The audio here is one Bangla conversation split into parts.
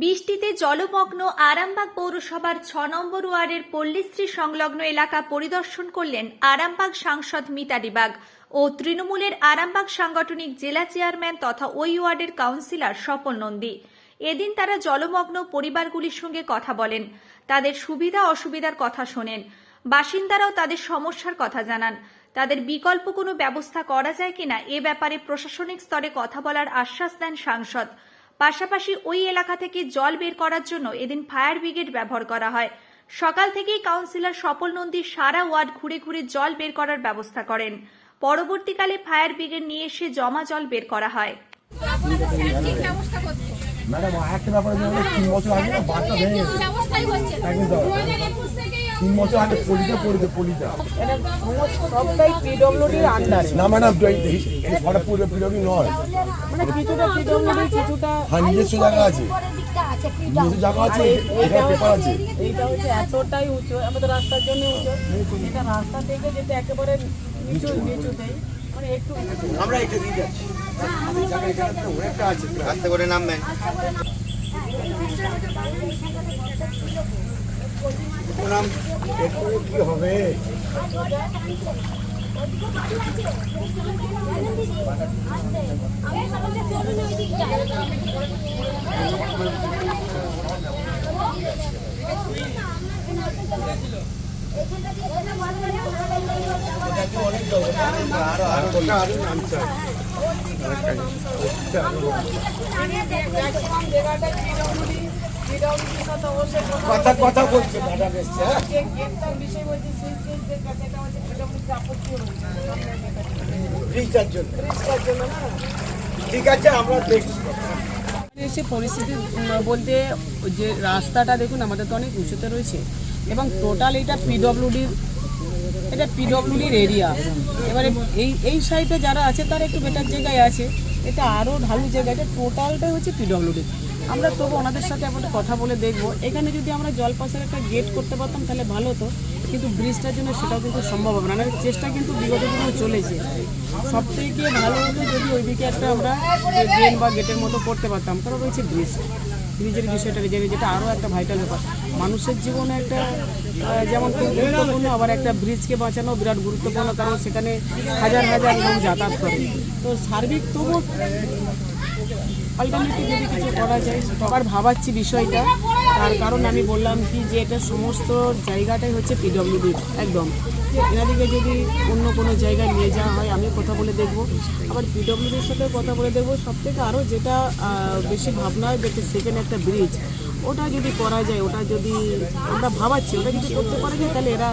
বৃষ্টিতে জলমগ্ন আরামবাগ পৌরসভার ছ নম্বর ওয়ার্ডের পল্লীশ্রী সংলগ্ন এলাকা পরিদর্শন করলেন আরামবাগ সাংসদ মিতালি বাগ ও তৃণমূলের আরামবাগ সাংগঠনিক জেলা চেয়ারম্যান তথা ওই ওয়ার্ডের কাউন্সিলর স্বপন নন্দী। এদিন তারা জলমগ্ন পরিবারগুলির সঙ্গে কথা বলেন, তাদের সুবিধা অসুবিধার কথা শোনেন, বাসিন্দারাও তাদের সমস্যার কথা জানান। তাদের বিকল্প কোনো ব্যবস্থা করা যায় কিনা এ ব্যাপারে প্রশাসনিক স্তরে কথা বলার আশ্বাস দেন সাংসদ। পাশাপাশি ওই এলাকা থেকে জল বের করার জন্য এদিন ফায়ার ব্রিগেড ব্যবহার করা হয়। সকাল থেকেই কাউন্সিলর স্বপন নন্দী সারা ওয়ার্ড ঘুরে ঘুরে জল বের করার ব্যবস্থা করেন। পরবর্তীকালে ফায়ার ব্রিগেড নিয়ে এসে জমা জল বের করা হয়। ম্যাডাম একটা ব্যাপার তিন বছর আগে না বাচ্চা ভেঙে গেছে। তিন বছর আগে পলিটা পড়েছে পলিটা। সমস্ত সবটাই পিডব্লিউডির আন্ডারে না ম্যাডাম এই ঘরে পুরো পিরিয়ডই নয়। মানে কিছুটা পিডব্লিউডি কিছুটা হ্যাঁ নিজস্ব জায়গা আছে। নিজস্ব জায়গা আছে এইটা পেপার আছে। হচ্ছে এইটা হচ্ছে এতটাই উঁচু আমাদের রাস্তার জন্য উঁচু। এটা রাস্তা থেকে যেটা একেবারে নিচু নিচুতেই। মানে একটু আমরা এটা দিয়ে যাচ্ছি। আস্তে করে নামবেন। প্রণাম। একটু কি হবে? আর গোটা আরও কথা কথা বলছে হ্যাঁ? ঠিক আছে, আমরা দেখছি। এসে পরিস্থিতি বলতে যে রাস্তাটা দেখুন, আমাদের তো অনেক উঁচুতে রয়েছে, এবং টোটাল এটা পিডব্লিউডির এটা পিডব্লিউডির এরিয়া এবারে এই এই সাইডে যারা আছে, তারা একটু বেটার জায়গায় আছে। এটা আরও ঢালু জায়গা, এটা টোটালটাই হচ্ছে পিডব্লিউডি আমরা তবু ওনাদের সাথে এখন কথা বলে দেখব। এখানে যদি আমরা জল পাশের একটা গেট করতে পারতাম, তাহলে ভালো হতো। কিন্তু ব্রিজটার জন্য সেটাও কিন্তু সম্ভব হবে না। চেষ্টা কিন্তু বিগত দিনেও চলেছে। সব থেকে ভালো হতো যদি ওইদিকে একটা আমরা ড্রেন বা গেটের মতো করতে পারতাম। কারণ রয়েছে ব্রিজ ব্রিজের বিষয়টা যে যেটা আরও একটা ভাইটাল ব্যাপার। মানুষের জীবনে একটা যেমন খুব গুরুত্বপূর্ণ, আবার একটা ব্রিজকে বাঁচানো বিরাট গুরুত্বপূর্ণ, কারণ সেখানে হাজার হাজার লোক যাতায়াত করে। তো সার্বিক তবু অল্টারনেটিভ যদি কিছু করা যায় আবার ভাবাচ্ছি বিষয়টা। তার কারণ আমি বললাম কি যে এটা সমস্ত জায়গাটাই হচ্ছে পিডব্লিউডি একদম। এনাদিকে যদি অন্য কোনো জায়গায় নিয়ে যাওয়া হয়, আমি কথা বলে দেখব। আবার পিডব্লিউডির সাথে কথা বলে দেখব। সব থেকে আরও যেটা বেশি ভাবনা হয় যেটা সেকেন্ড একটা ব্রিজ ওটা যদি করা যায়, ওটা যদি আমরা ভাবাচ্ছি, ওটা যদি করতে পারা যায়, তাহলে এরা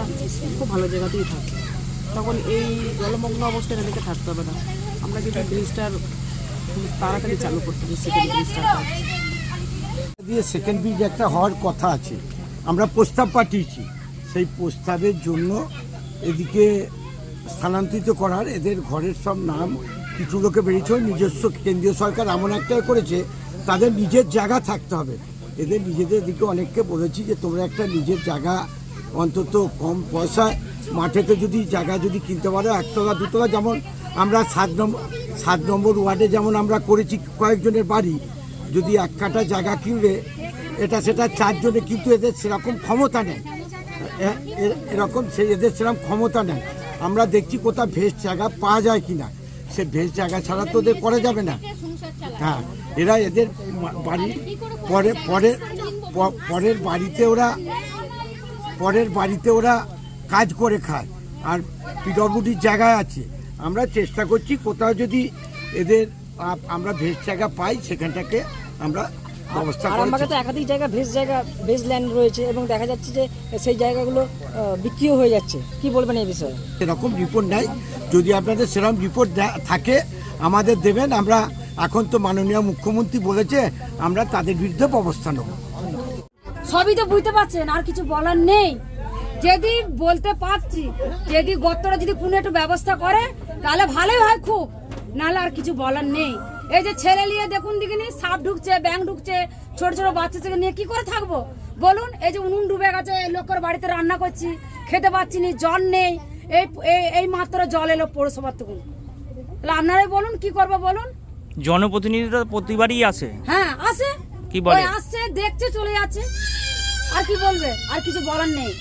খুব ভালো জায়গাতেই থাকে তখন এই জলমগ্ন অবস্থায় এদেরকে থাকতে হবে না। আমরা যদি ব্রিজটার খুব তাড়াতাড়ি চালু করতে পারি সেকেন্ড দিয়ে সেকেন্ড ব্রিজ একটা হওয়ার কথা আছে। আমরা প্রস্তাব পাঠিয়েছি। সেই প্রস্তাবের জন্য এদিকে স্থানান্তরিত করার এদের ঘরের সব নাম কিছু লোকে বেরিয়েছে নিজস্ব কেন্দ্রীয় সরকার এমন একটাই করেছে তাদের নিজের জায়গা থাকতে হবে। এদের নিজেদের দিকে অনেককে বলেছি যে তোমরা একটা নিজের জায়গা অন্তত কম পয়সায় মাঠেতে যদি জায়গা যদি কিনতে পারো একতলা দুতলা যেমন আমরা সাত নম্বর সাত নম্বর ওয়ার্ডে যেমন আমরা করেছি কয়েকজনের বাড়ি, যদি এক কাটা জায়গা কিনলে এটা সেটা চারজনে কিন্তু এদের সেরকম ক্ষমতা নেই। এরকম সে এদের সেরকম ক্ষমতা নেই। আমরা দেখছি কোথাও ভেজ জায়গা পাওয়া যায় কিনা। সে ভেজ জায়গা ছাড়া তো ওদের করা যাবে না। হ্যাঁ এরা এদের বাড়ি, পরে পরে পরের বাড়িতে ওরা, পরের বাড়িতে ওরা কাজ করে খায়। আর পিডব্লিউডির জায়গায় আছে। আমরা চেষ্টা করছি কোথাও যদি এদের আমরা ভেজ জায়গা পাই সেখানটাকে আমরা ব্যবস্থা করার আরামবাগে তো একাধিক জায়গা ভেজ জায়গা ভেজ ল্যান্ড রয়েছে এবং দেখা যাচ্ছে যে সেই জায়গাগুলো বিক্রিও হয়ে যাচ্ছে। কি বলবেন এই বিষয়ে? সেরকম রিপোর্ট নাই। যদি আপনাদের সেরকম রিপোর্ট থাকে আমাদের দেবেন। আমরা এখন তো মাননীয় মুখ্যমন্ত্রী বলেছে আমরা তাদের বিরুদ্ধে ব্যবস্থা নেব। সবই তো বুঝতে পারছেন আর কিছু বলার নেই। যদি বলতে পারছি যদি গর্তটা যদি কোনো একটু ব্যবস্থা করে তাহলে ভালোই হয় খুব। নাহলে আর কিছু বলার নেই। এই যে ছেলে নিয়ে দেখুন দিকিনি সাপ ঢুকছে ব্যাং ঢুকছে ছোট ছোট বাচ্চা থেকে নিয়ে কি করে থাকব? বলুন এই যে উনুন ডুবে গেছে লোকের বাড়িতে রান্না করছি খেতে পাচ্ছি না জল নেই এই এই- এই মাত্র জল এলো পৌরসভার তখন তাহলে আপনারাই বলুন কি করব বলুন? জনপ্রতিনিধিরা প্রতিবারই আসে। হ্যাঁ আসে। কি বলে? আসছে দেখছে চলে যাচ্ছে। আর কি বলবে? আর কিছু বলার নেই।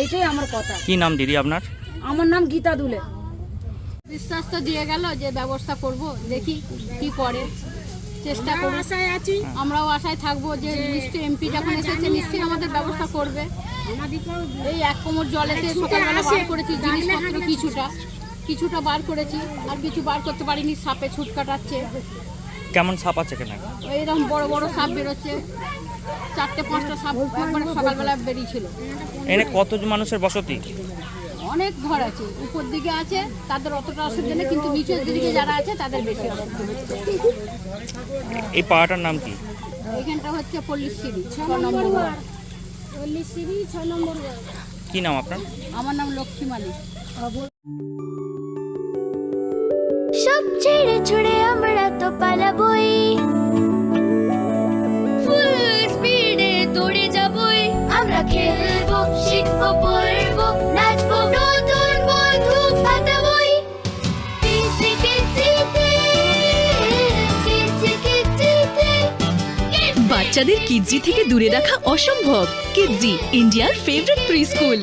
এইটাই আমার কথা। কি নাম দিদি আপনার? আমার নাম গীতা দুলে। বিশ্বাস তো দিয়ে গেল যে ব্যবস্থা করব দেখি কি করে। চেষ্টা করব। আশায় আছি। আমরাও আশায় থাকব যে নিশ্চয়ই এমপি যখন এসেছে নিশ্চয়ই আমাদের ব্যবস্থা করবে। এই এক কোমর জলেতে সকালবেলা বার করেছি জিনিসপত্র কিছুটা। কিছুটা বার করেছি আর কিছু বার করতে পারিনি সাপে ছুট কাটাচ্ছে। কেমন সাপ আছে কেন এইরকম বড় বড় সাপ বেরোচ্ছে। চারটে পাঁচটা সাপ একবারে সকালবেলা বেরিয়েছিল। এখানে কত মানুষের বসতি? অনেক ঘর আছে। উপর দিকে আছে তাদের অতটা অসুবিধা নেই কিন্তু নিচের দিকে যারা আছে তাদের বেশি অসুবিধা এই পাড়াটার নাম কি? এখানটা হচ্ছে পল্লীশ্রী ছ নম্বর ওয়ার্ড। পল্লীশ্রী ছ নম্বর ওয়ার্ড। কি নাম আপনার? আমার নাম লক্ষ্মী মালিক সব ছেড়ে ছুড়ে তো পালাবই। ফুল স্পিডে দৌড়ে যাবই। আমরা খেলব, শিখব, পড়ব, নাচবো, নতুন বন্ধু পাতাবই কিচি কিচি বাচ্চাদের কিডজি থেকে দূরে রাখা অসম্ভব। কিডজি ইন্ডিয়ার ফেভারিট প্রি স্কুল